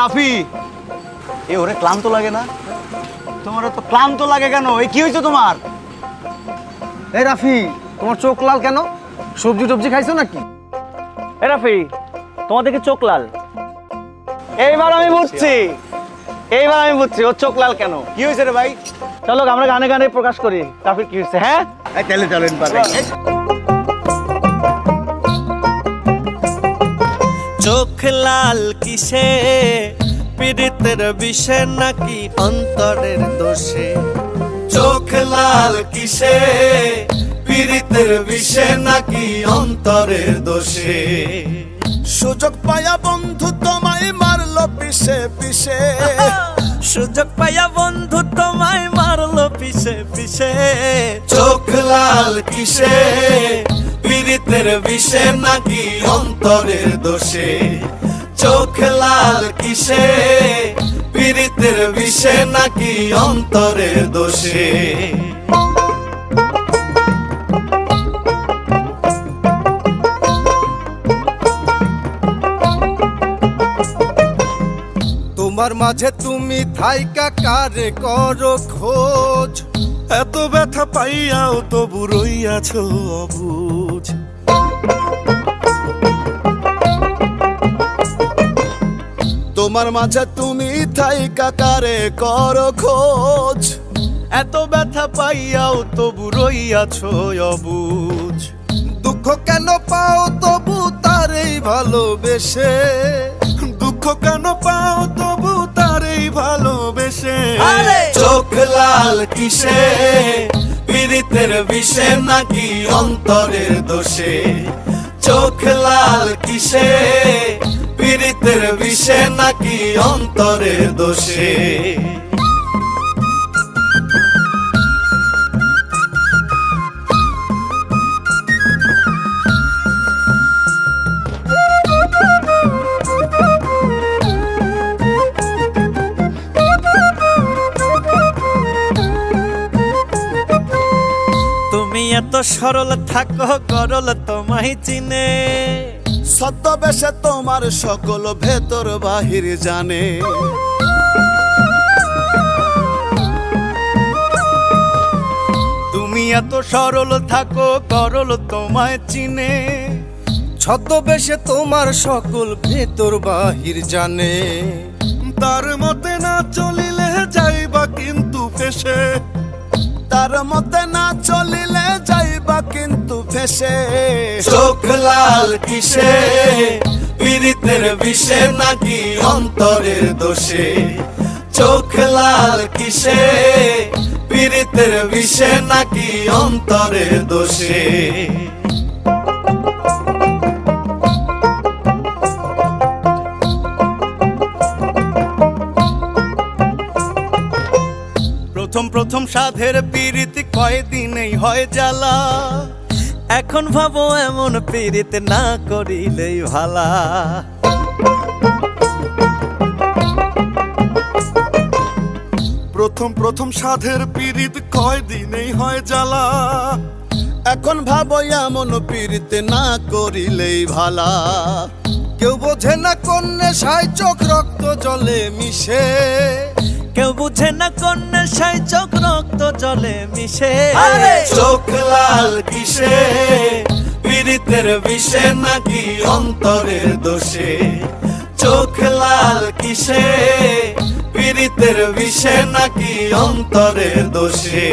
রাফি। এ ওরে ক্লান্ত লাগে না? তোমার তো ক্লান্ত লাগে কেন? এই কি হয়েছে তোমার? এই রাফি তোমার চোখ লাল কেন? সবজি টবজি খাইছো নাকি? এ রাফি তোমার দেখে চোখ লাল? এইবার আমি বুঝছি। এইবার আমি বুঝছি ওর চোখ লাল কেন? কি হয়েছে রে ভাই? চলো আমরা গানে গানে প্রকাশ করি। রাফির কি হয়েছে হ্যাঁ? এই চলে চলেন পারে চোখ লাল কিসে? পীড়িতের বিষে নাকি অন্তরের দোষে? চোখ লাল কিসে? পীড়িতের বিষে নাকি অন্তরের দোষে? সুযোগ পায়া বন্ধু তোমায় মারলো পিছে পিছে সুযোগ পায়া বন্ধু তোমায় মারলো পিছে পিছে চোখ লাল কিসে? পীড়িতের বিষে নাকি অন্তরের দোষে? চোখ লাল কিসে? পীড়িতের বিষে নাকি অন্তরের দোষে? তোমার মাঝে তুমি থাইকা কারে করো খোঁজ? এত ব্যথা পাইয়াও তবু রইয়াছ অবুঝ। তোমার মাঝে তুমি থাই কাকারে কর খোঁজ? এত ব্যথা পাইয়াও তবু রইয়াছ অবুজ দুঃখ কেন পাও তবু তারেই ভালোবেসে? দুঃখ কেন পাও তবু তারেই ভালোবেসে? চোখ লাল কিসে? পীড়িতের বিষে নাকি অন্তরের দোষে? চোখ লাল কিসে? পীড়িতের বিষে নাকি অন্তরে দোষে? তুমি এত সরল থাকো করল তোমায় চিনে। ছদ্মবেশে তোমার সকল ভেতর বাহির জানে। তুমি এত সরল থাকো গরল তোমায় চিনে। ছদ্মবেশে তোমার সকল ভেতর বাহির জানে। তার মতে না চলিলে যাইবা কিন্তু ফেসে। তার মতে না চলিলে যাইবা কিন্তু ফেসে চোখ লাল কিসে? পীড়িতের বিষে নাকি অন্তরের দোষে? চোখ লাল কিসে? পীড়িতের বিষে নাকি অন্তরের দোষে? প্রথম প্রথম সাধের পীড়িত কয়দিনেই হয় জ্বালা। এখন ভাবো এমন পীড়িত না করিলেই ভালা। প্রথম প্রথম সাধের পীড়িত কয়দিনেই হয় জ্বালা। এখন ভাবো এমন পীড়িত না করিলেই ভালা। কেউ বোঝে না কোন সাই চোখ রক্ত জলে মিশে। কেউ বুঝে না কোন নেশায় চোখ রক্ত জলে মিশে। চোখ লাল কিসে? পীড়িতের বিষে নাকি অন্তরের দোষে? চোখ লাল কিসে? পীড়িতের বিষে নাকি অন্তরের দোষে?